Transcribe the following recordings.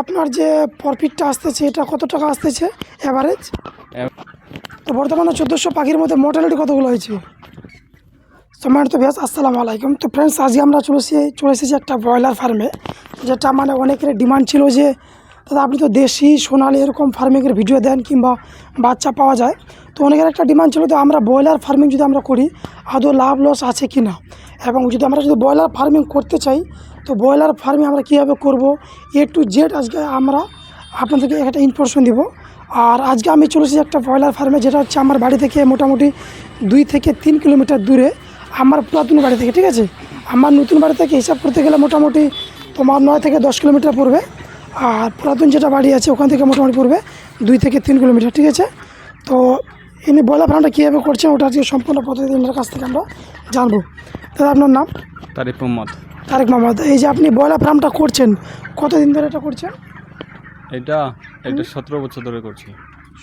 আপনার যে প্রফিটটা আসতেছে, এটা কত টাকা আসতেছে অ্যাভারেজ তো বর্তমানে চোদ্দোশো পাখির মধ্যে মোটালিটি কতগুলো হয়েছে? সম্মানিত তো ব্যাস আসসালামু আলাইকুম। তো ফ্রেন্ডস আজকে আমরা চলেছি চলে এসেছি একটা ব্রয়লার ফার্মে যেটা মানে অনেকের ডিমান্ড ছিল যে, দাদা, আপনি তো দেশি, সোনালি এরকম ফার্মিংয়ের ভিডিও দেন কিংবা বাচ্চা পাওয়া যায়। তো অনেকের একটা ডিমান্ড ছিল তো আমরা ব্রয়লার ফার্মিং যদি আমরা করি, আদৌ লাভ লস আছে কি না এবং যদি আমরা যদি ব্রয়লার ফার্মিং করতে চাই তো ব্রয়লার ফার্মিং আমরা কীভাবে করব? এ টু জেড আজকে আমরা আপনাদেরকে একটা ইনফরমেশন দিব। আর আজকে আমি চলেছি একটা ব্রয়লার ফার্মে যেটা হচ্ছে আমার বাড়ি থেকে মোটামুটি দুই থেকে তিন কিলোমিটার দূরে, আমার পুরাতন বাড়ি থেকে, ঠিক আছে? আমার নতুন বাড়ি থেকে হিসাব করতে গেলে মোটামুটি তোমার নয় থেকে দশ কিলোমিটার পড়বে। আর পুরাতন যেটা বাড়ি আছে, ওখান থেকে মোটামুটি পড়বে দুই থেকে তিন কিলোমিটার, ঠিক আছে? তো ইনি ব্রয়লার ফার্মটা কীভাবে করছেন, ওটা আজকে সম্পূর্ণ পদ্ধতি কাছ থেকে আমরা জানব। দাদা আপনার নাম? তারিফ মোহাম্মদ। তারেক মোহাম্মদ এই যে আপনি ব্রয়লার ফার্মটা করছেন কতদিন ধরে এটা করছেন? এটা এটা সতেরো বছর ধরে করছি।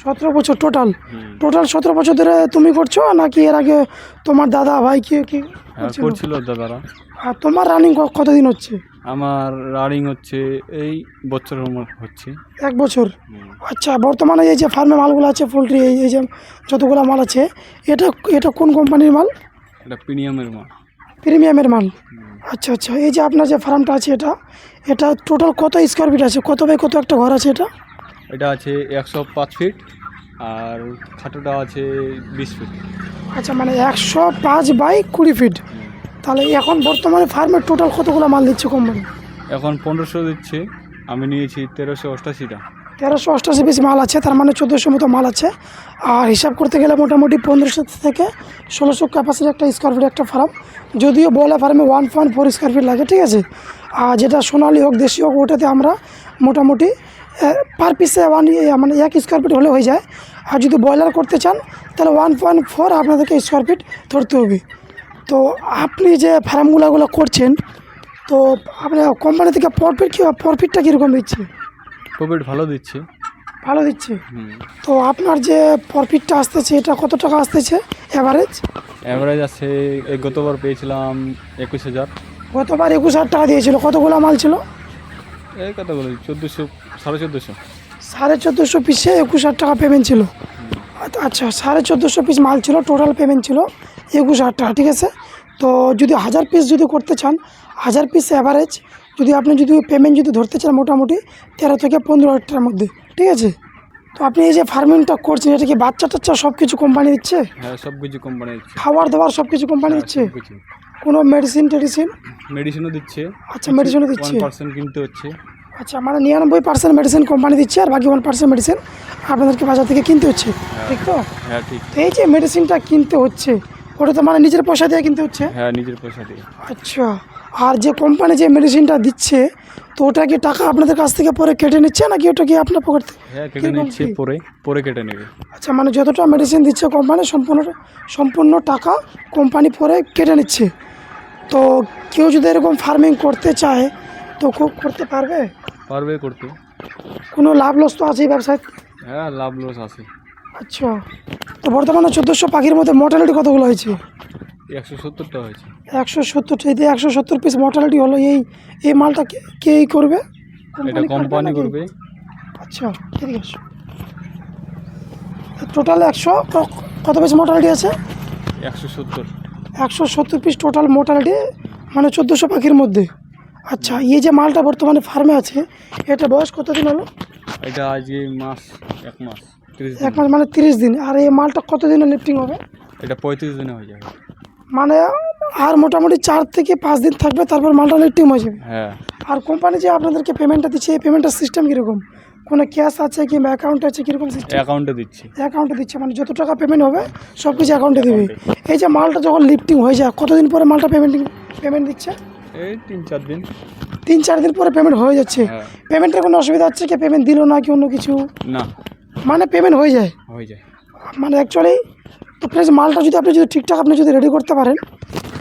সতেরো বছর টোটাল টোটাল সতেরো বছর ধরে তুমি করছ নাকি এর আগে তোমার দাদা ভাই কে কি হ্যাঁ করছিল? দাদারা। আর তোমার রানিং কতদিন হচ্ছে? আমার রানিং হচ্ছে এই বছরের মতো হচ্ছে। এক বছর? আচ্ছা বর্তমানে এই যে ফার্মে মালগুলো আছে পোলট্রি এই যে যতগুলো মাল আছে এটা এটা কোন কোম্পানির মাল? এটা প্রিমিয়ামের মা প্রিমিয়ামের মাল। আচ্ছা আচ্ছা এই যে আপনার যে ফার্মটা আছে এটা এটা টোটাল কত স্কোয়ার ফিট আছে? কত বাই কত একটা ঘর আছে এটা? এটা আছে একশো পাঁচ ফিট আর খাটোটা আছে বিশ ফিট আচ্ছা মানে একশো পাঁচ বাই কুড়ি ফিট তাহলে এখন বর্তমানে ফার্মের টোটাল কতগুলো মাল দিচ্ছে কোম্পানি এখন পনেরোশো দিচ্ছে আমি নিয়েছি তেরোশো অষ্টাশিটা। তেরোশো অষ্টাশি পিস মাল আছে, তার মানে চোদ্দোশো মতো মাল আছে। আর হিসাব করতে গেলে মোটামুটি পনেরোশো থেকে ষোলোশো ক্যাপাসিটি একটা স্কোয়ার ফিট একটা ফার্ম যদিও বয়লা ফার্মে one point four square feet লাগে, ঠিক আছে? আর যেটা সোনালি হোক, দেশি হোক, ওটাতে আমরা মোটামুটি পার পিসে ওয়ান মানে এক স্কোয়ার ফিট হলে হয়ে যায়। আর যদি ব্রয়লার করতে চান, তাহলে ওয়ান পয়েন্ট ফোর আপনাদেরকে স্কোয়ার ফিট ধরতে হবে। তো আপনি যে ফার্মগুলোগুলো করছেন, তো আপনার কোম্পানি থেকে প্রফিট কী প্রফিটটা কীরকম দিচ্ছে? প্রফিট ভালো দিচ্ছে। ভালো দিচ্ছে? তো আপনার যে প্রফিটটা আসতেছে এটা কত টাকা আসতেছে? অ্যাভারেজ অ্যাভারেজ আছে এই গতবার পেয়েছিলাম একুশ হাজার। গতবার একুশ হাজার টাকা দিয়েছিল। কতগুলো মাল ছিল? এই কতগুলো চোদ্দোশো সাড়ে চোদ্দোশো। সাড়ে চোদ্দোশো পিসে একুশ হাজার টাকা পেমেন্ট ছিল। আচ্ছা, আচ্ছা সাড়ে চোদ্দোশো পিস মাল ছিল টোটাল পেমেন্ট ছিল একুশ হাজার টাকা ঠিক আছে? তো যদি হাজার পিস যদি করতে চান হাজার পিস অ্যাভারেজ যদি আপনি যদি পেমেন্ট যদি ধরতে চান মোটামুটি তেরো থেকে পনেরো হাজার টাকার মধ্যে ঠিক আছে? তো আপনি এই যে ফার্মিংটা করছেন এটা কি বাচ্চা টাচ্চা সব কিছু কোম্পানি দিচ্ছে? হ্যাঁ সব কিছু কোম্পানি দিচ্ছে। খাবার দাবার সব কিছু কোম্পানি দিচ্ছে? কোনো মেডিসিন টেডিসিন? মেডিসিনও দিচ্ছে। আচ্ছা মেডিসিনও দিচ্ছে। পার্সেন্ট কিনতে হচ্ছে। আচ্ছা মানে নিরানব্বই পার্সেন্ট মেডিসিন কোম্পানি দিচ্ছে আর বাকি ওয়ান পার্সেন্ট মেডিসিন আপনাদেরকে বাজার থেকে কিনতে হচ্ছে। ঠিক তো? হ্যাঁ ঠিক। তো এই যে মেডিসিনটা কিনতে হচ্ছে ওটা তো মানে নিজের পয়সা দিয়ে কিনতে হচ্ছে? হ্যাঁ নিজের পয়সা দিয়ে। আচ্ছা। আর যে কোম্পানি যে মেডিসিনটা দিচ্ছে তো ওটা কি টাকা আপনাদের কাছ থেকে পরে কেটে নিচ্ছে নাকি ওটা কি আপনার পকেট থেকে? হ্যাঁ কেটে নিচ্ছে পরে পরে কেটে নেবে। আচ্ছা মানে যতটা মেডিসিন দিচ্ছে কোম্পানি সম্পূর্ণ সম্পূর্ণ টাকা কোম্পানি পরে কেটে নিচ্ছে। তো কেউ যদি এরকম ফার্মিং করতে চায় তো খুব করতে পারবে? পারবে করতে। কোনো লাভ লস তো আছে ব্যবসায়? হ্যাঁ লাভ লস আছে। আচ্ছা। তো বর্তমানে চোদ্দোশো পাখির মধ্যে মর্টালিটি কতগুলো হয়েছে? একশো সত্তরটা হয়েছে। একশো সত্তর এই একশো সত্তর পিস মর্টালিটি হলো এই এই মালটা কে- কে করবে? এটা কোম্পানি করবে। আচ্ছা টোটাল একশো কত পিস মর্টালিটি আছে? একশো সত্তর। একশো সত্তর পিস টোটাল মানে চোদ্দোশো পাখির মধ্যে। আচ্ছা এই যে মালটা বর্তমানে ফার্মে আছে এটা বয়স কতদিন হলো? এটা আজকে মাস এক মাস এক মাস মানে তিরিশ দিন। আর এই মালটা কতদিনে লিফটিং হবে? এটা পঁয়ত্রিশ দিনে হয়ে যাবে। মানে আর মোটামুটি চার থেকে পাঁচ দিন থাকবে তারপর মালটা লিফটিং হয়ে যাবে। হ্যাঁ। আর কোম্পানি যে আপনাদেরকে পেমেন্টটা দিচ্ছে এই পেমেন্টের সিস্টেম কীরকম? কোনো ক্যাশ আছে কিংবা অ্যাকাউন্ট আছে কীরকম সিস্টেম অ্যাকাউন্টে দিচ্ছি। অ্যাকাউন্টে দিচ্ছে মানে যত টাকা পেমেন্ট হবে সব কিছু অ্যাকাউন্টে দেবে। এই যে মালটা যখন লিফটিং হয়ে যায় কতদিন পরে মালটা পেমেন্টিং পেমেন্ট দিচ্ছে? এই তিন চার দিন। তিন চার দিন পরে পেমেন্ট হয়ে যাচ্ছে। হ্যাঁ। পেমেন্টের কোনো অসুবিধা হচ্ছে কি? পেমেন্ট দিল না কি অন্য কিছু? না। মানে পেমেন্ট হয়ে যায়। হয়ে যায়। মানে অ্যাকচুয়ালি তো প্লিজ মালটা যদি আপনি যদি ঠিকঠাক আপনি যদি রেডি করতে পারেন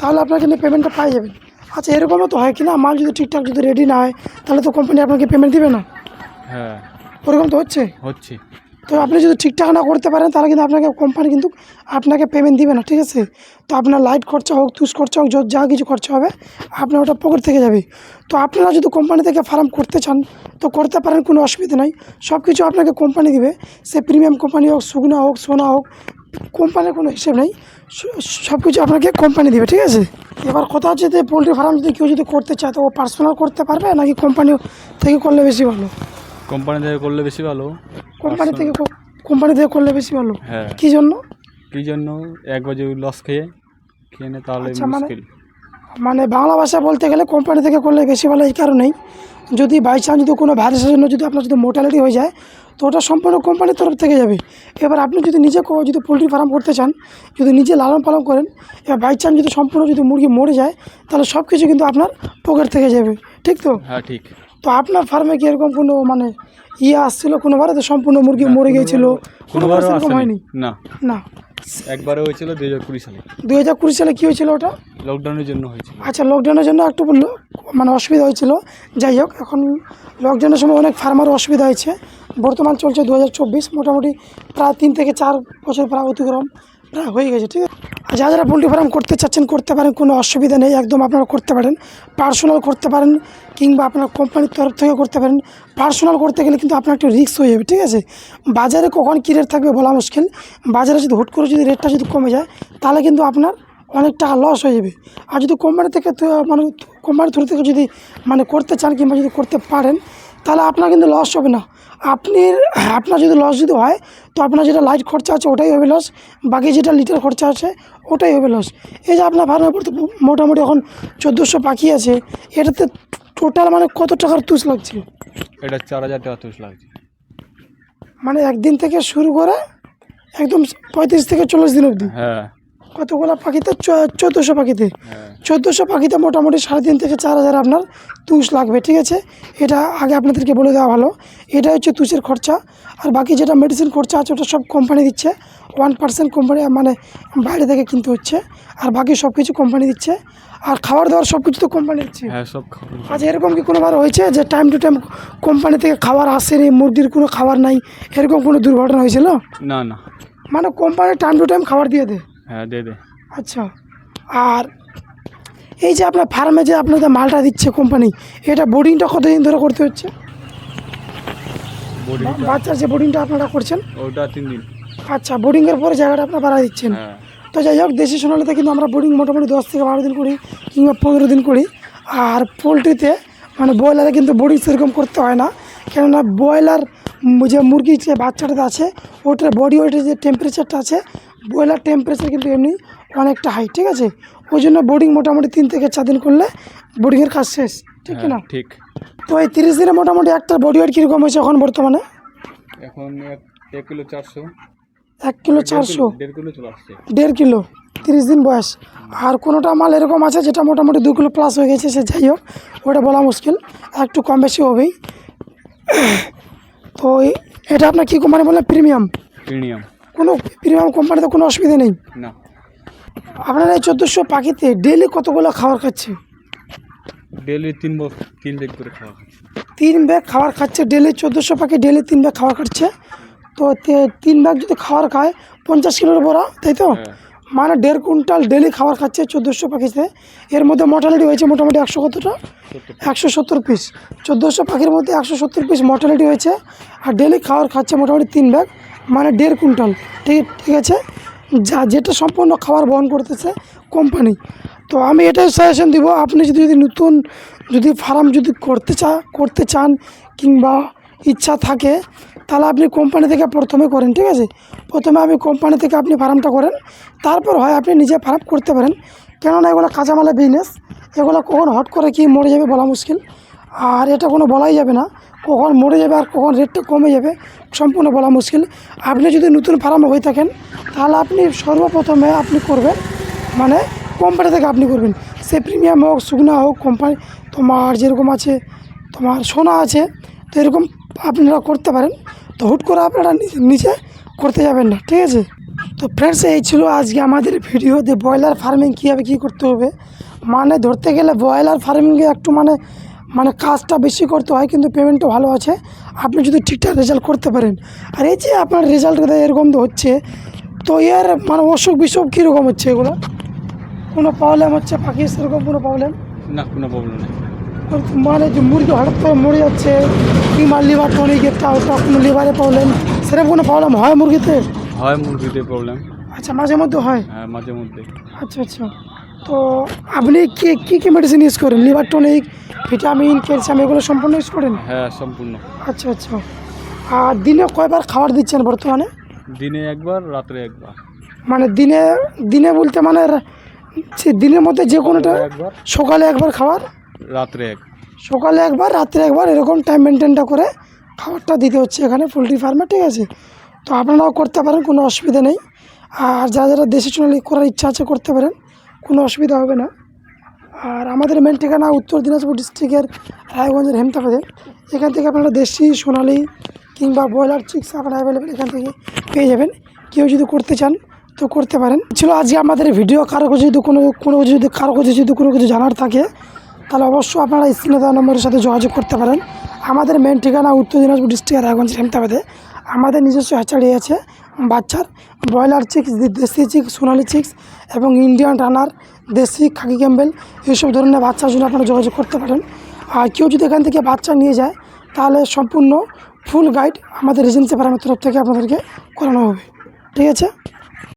তাহলে আপনার কিন্তু পেমেন্টটা পাই যাবেন। আচ্ছা এরকমও তো হয় কি না? মাল যদি ঠিকঠাক যদি রেডি না হয় তাহলে তো কোম্পানি আপনাকে পেমেন্ট দিবে না। হ্যাঁ। ওরকম তো হচ্ছে? হচ্ছে। তো আপনি যদি ঠিকঠাক না করতে পারেন তাহলে কিন্তু আপনাকে কোম্পানি কিন্তু আপনাকে পেমেন্ট দিবে না ঠিক আছে? তো আপনার লাইট খরচা হোক তুষ খরচা হোক যা কিছু খরচা হবে আপনার ওটা পকেট থেকে যাবে। তো আপনারা যদি কোম্পানি থেকে ফার্ম করতে চান তো করতে পারেন কোনো অসুবিধা নাই। সব কিছু আপনাকে কোম্পানি দিবে। সে প্রিমিয়াম কোম্পানি হোক সুগনা হোক সোনা হোক কোম্পানির কোনো হিসেব নেই। সব কিছু আপনাকে কোম্পানি দেবে ঠিক আছে? এবার কথা হচ্ছে যে পোলট্রি ফার্ম যদি কেউ যদি করতে চায় তো ও পার্সোনাল করতে পারবে নাকি কোম্পানি থেকে করলে বেশি ভালো? কোম্পানি থেকে করলে বেশি ভালো। কোম্পানি থেকে কোম্পানি থেকে করলে বেশি ভালো। হ্যাঁ। কী জন্য? কী জন্য? একবার যদি লস খেয়ে খেয়ে তাহলে আচ্ছা, মানে- মুশকিল। মানে বাংলা ভাষা বলতে গেলে কোম্পানি থেকে করলে বেশি ভালো এই কারণেই। যদি বাই চান্স যদি কোনো ভাইরাসের জন্য যদি আপনার যদি মোর্টালিটি হয়ে যায় তো ওটা সম্পূর্ণ কোম্পানির তরফ থেকে যাবে। এবার আপনি যদি নিজে যদি পোলট্রি ফার্ম করতে চান যদি নিজে লালন পালন করেন এবার বাই চান্স যদি সম্পূর্ণ যদি মুরগি মরে যায় তাহলে সব কিছু কিন্তু আপনার পকেট থেকে যাবে। ঠিক তো? হ্যাঁ ঠিক। তো আপনার ফার্মে কি এরকম কোনো মানে ইয়ে আসছিল কোনোবারে? তো সম্পূর্ণ মুরগি মরে গিয়েছিল। কোনোবার সেরকম হয়নি? না। না। একবারে হয়েছিল দুই হাজার কুড়ি সালে। দু হাজার কুড়ি সালে কী হয়েছিল ওটা? লকডাউনের জন্য হয়েছিল। আচ্ছা লকডাউনের জন্য একটু বলল মানে অসুবিধা হয়েছিল। যাই হোক, এখন লকডাউনের সময় অনেক ফার্মারও অসুবিধা হয়েছে। বর্তমান চলছে দু হাজার চব্বিশ, মোটামুটি প্রায় তিন থেকে চার বছর প্রায় অতিক্রম, প্রায় হয়ে গেছে, ঠিক আছে? যারা যারা পোলট্রি ফার্ম করতে চাচ্ছেন, করতে পারেন, কোনো অসুবিধা নেই, একদম আপনারা করতে পারেন। পার্সোনাল করতে পারেন, কিংবা আপনার কোম্পানির তরফ থেকে করতে পারেন। পার্সোনাল করতে গেলে কিন্তু আপনার একটু রিস্ক হয়ে যাবে, ঠিক আছে? বাজারে কখন কী রেট থাকবে বলা মুশকিল। বাজারে যদি হুট করে যদি রেটটা যদি কমে যায়, তাহলে কিন্তু আপনার অনেক টাকা লস হয়ে যাবে। আর যদি কোম্পানি থেকে মানে কোম্পানি থ্রু থেকে যদি মানে করতে চান কিংবা যদি করতে পারেন তাহলে আপনার কিন্তু লস হবে না। আপনি আপনার যদি লস যদি হয় তো আপনার যেটা লাইট খরচা আছে ওটাই হবে লস বাকি যেটা লিটার খরচা আছে ওটাই হবে লস এই যে আপনার ফার্মে পড়তে মোটামুটি এখন চোদ্দোশো পাখি আছে এটাতে টোটাল মানে কত টাকার তুষ লাগছে এটা চার হাজার টাকা তুষ লাগছে। মানে একদিন থেকে শুরু করে একদম পঁয়ত্রিশ থেকে চল্লিশ দিন অবধি। হ্যাঁ। কতগুলো পাখিতে? চোদ্দোশো পাখিতে। হ্যাঁ চোদ্দোশো পাখিতে মোটামুটি সাড়ে তিন থেকে চার হাজার আপনার তুষ লাগবে ঠিক আছে? এটা আগে আপনাদেরকে বলে দেওয়া ভালো। এটা হচ্ছে তুষের খরচা। আর বাকি যেটা মেডিসিন খরচা আছে ওটা সব কোম্পানি দিচ্ছে। ওয়ান পার্সেন্ট কোম্পানি মানে বাইরে থেকে কিনতে হচ্ছে। আর বাকি সব কিছু কোম্পানি দিচ্ছে। আর খাবার দাবার সব কিছু তো কোম্পানি দিচ্ছে। হ্যাঁ আচ্ছা এরকম কি কোনোবার হয়েছে যে টাইম টু টাইম কোম্পানি থেকে খাবার আসেনি মুরগির কোনো খাবার নাই? এরকম কোনো দুর্ঘটনা হয়েছিল? না না। মানে কোম্পানি টাইম টু টাইম খাবার দিয়ে দেয়। হ্যাঁ দে দে। আচ্ছা আর এই যে আপনার ফার্মে যে আপনাদের মালটা দিচ্ছে কোম্পানি এটা বোর্ডিংটা কতদিন ধরে করতে হচ্ছে? বাচ্চার যে বোর্ডিংটা আপনারা করছেন? ওটা তিন দিন। আচ্ছা বোর্ডিংয়ের পরে জায়গাটা আপনারা বাড়া দিচ্ছেন। হ্যাঁ। তো যাই হোক দেশি সোনালিতে কিন্তু আমরা বোর্ডিং মোটামুটি দশ থেকে বারো দিন করি কিংবা পনেরো দিন করি। আর পোলট্রিতে মানে ব্রয়লারে কিন্তু বোর্ডিং সেরকম করতে হয় না। কেননা ব্রয়লার যে মুরগির যে বাচ্চাটাতে আছে ওটার বডি ওয়েটের যে টেম্পারেচারটা আছে ব্রয়লার টেম্পারেচার কিন্তু এমনি অনেকটা হাই ঠিক আছে? ওই জন্য বোর্ডিং মোটামুটি তিন থেকে চার দিন করলে বোর্ডিংয়ের কাজ শেষ ঠিক কি না? হ্যাঁ, ঠিক। তো এই তিরিশ দিনে মোটামুটি একটা বডি ওয়েট কীরকম হয়েছে এখন বর্তমানে? এখন এক কিলো চারশো। এক কিলো চারশো? দেড় কিলো তিরিশ দিন বয়স। আর কোনোটা মাল এরকম আছে যেটা মোটামুটি দু কিলো প্লাস হয়ে গেছে সে যাই হোক ওটা বলা মুশকিল। একটু কম বেশি হবেই। তো এটা আপনার কী কোম্পানি বললেন প্রিমিয়াম প্রিমিয়াম কোনো প্রিমিয়াম কোম্পানিতে কোনো অসুবিধা নেই। না। আপনার এই চোদ্দোশো পাখিতে ডেলি কতগুলো খাবার খাচ্ছে? ডেলি তিন তিন দিন করে খাওয়া তিন ব্যাগ খাবার খাচ্ছে ডেলি চোদ্দোশো পাখি ডেলি তিন ব্যাগ খাবার খাচ্ছে। তো তে- তিন ব্যাগ যদি খাবার খায় পঞ্চাশ কিলোর বড়া তাই তো? হ্যাঁ। মানে দেড় কুইন্টাল ডেলি খাবার খাচ্ছে চোদ্দোশো পাখিতে। এর মধ্যে মর্টালিটি হয়েছে মোটামুটি একশো কতটা? একশো সত্তর পিস চোদ্দোশো পাখির মধ্যে একশো সত্তর পিস মর্টালিটি হয়েছে। আর ডেলি খাবার খাচ্ছে মোটামুটি তিন ব্যাগ। মানে দেড় কুইন্টাল। ঠিক ঠিক আছে? যা যেটা সম্পূর্ণ খাবার বহন করতেছে কোম্পানি তো আমি এটাই সাজেশন দিব, আপনি যদি যদি নতুন যদি ফার্ম যদি করতে চা করতে চান কিংবা ইচ্ছা থাকে, তাহলে আপনি কোম্পানি থেকে প্রথমে করেন, ঠিক আছে? প্রথমে আমি কোম্পানি থেকে আপনি ফার্মটা করেন, তারপর হয় আপনি নিজে ফার্ম করতে পারেন। কেননা এগুলো কাঁচামালের বিজনেস এগুলো কখন হট করে কি মরে যাবে বলা মুশকিল। আর এটা কোনো বলাই যাবে না। কখন মরে যাবে আর কখন রেটটা কমে যাবে, সম্পূর্ণ বলা মুশকিল। আপনি যদি নতুন ফার্ম হয়ে থাকেন, তাহলে আপনি সর্বপ্রথমে আপনি করবেন মানে কোম্পানি থেকে আপনি করবেন। সে প্রিমিয়াম হোক শুকনা হোক কোম্পানি তোমার যেরকম আছে, তোমার সোনা আছে, তো এরকম আপনারা করতে পারেন। তো হুট করে আপনারা নিজে করতে যাবেন না, ঠিক আছে? তো ফ্রেন্ডস এই ছিল আজকে আমাদের ভিডিও যে ব্রয়লার ফার্মিং কীভাবে কী করতে হবে। মানে ধরতে গেলে ব্রয়লার ফার্মিংয়ে একটু মানে মানে কাজটা বেশি করতে হয় কিন্তু পেমেন্টও ভালো আছে। আপনি যদি ঠিকঠাক রেজাল্ট করতে পারেন। আর এই যে আপনার রেজাল্ট এরকম তো হচ্ছে তো এর মানে অসুখ বিসুখ কীরকম হচ্ছে এগুলো? কোনো প্রবলেম হচ্ছে? পাখি সেরকম কোনো প্রবলেম না কোনো প্রবলেম নেই। মানে যে মুরগি হঠাৎ করে মরে যাচ্ছে কিংবা লিভার টনিক একটা ওটা কোনো লিভারে প্রবলেম সেরকম কোনো প্রবলেম হয় মুরগিতে? হয় মুরগিতে প্রবলেম আচ্ছা মাঝে মধ্যে হয়? হ্যাঁ মাঝে মধ্যে। আচ্ছা আচ্ছা। তো আপনি কি কী কী মেডিসিন ইউজ করেন? লিভার টনিক ভিটামিন ক্যালসিয়াম এগুলো সম্পূর্ণ ইউজ করেন? হ্যাঁ সম্পূর্ণ। আচ্ছা আচ্ছা। আর দিনে কয়বার খাবার দিচ্ছেন বর্তমানে? দিনে একবার রাত্রে একবার। মানে দিনে দিনে বলতে মানে সে দিনের মধ্যে যে কোনোটা সকালে একবার খাবার রাত্রে এক সকালে একবার রাত্রে একবার এরকম টাইম মেনটেনটা করে খাবারটা দিতে হচ্ছে এখানে পোলট্রি ফার্মে ঠিক আছে? তো আপনারাও করতে পারেন কোনো অসুবিধা নেই। আর যারা যারা দেশি সোনালি করার ইচ্ছা আছে করতে পারেন। কোনো অসুবিধা হবে না। আর আমাদের মেন ঠিকানা উত্তর দিনাজপুর ডিস্ট্রিক্টের রায়গঞ্জের হেমতাবাদে। এখান থেকে আপনারা দেশি, সোনালি কিংবা ব্রয়লার চিক্স আপনারা অ্যাভেলেবেল এখান থেকে পেয়ে যাবেন। কেউ যদি করতে চান তো করতে পারেন। ছিল আজকে আমাদের ভিডিও কারও কিছু যদি কোনো কোনো কিছু যদি, কারও কিছু যদি কোনো কিছু জানার থাকে, তাহলে অবশ্যই আপনারা স্ক্রিনে দেওয়া নম্বরের সাথে যোগাযোগ করতে পারেন। আমাদের মেন ঠিকানা উত্তর দিনাজপুর ডিস্ট্রিক্টের রায়গঞ্জ হেমতাবাদে। আমাদের নিজস্ব হ্যাচারি আছে। বাচ্চার ব্রয়লার চিক্স দেশি চিক্স, সোনালি চিক্স এবং ইন্ডিয়ান রানার, দেশি খাকি ক্যাম্বেল এইসব ধরনের বাচ্চার জন্য আপনারা যোগাযোগ করতে পারেন। আর কেউ যদি এখান থেকে বাচ্চা নিয়ে যায়, তাহলে সম্পূর্ণ ফুল গাইড আমাদের এজেন্সি ফার্মের তরফ থেকে আপনাদেরকে করানো হবে। ঠিক আছে?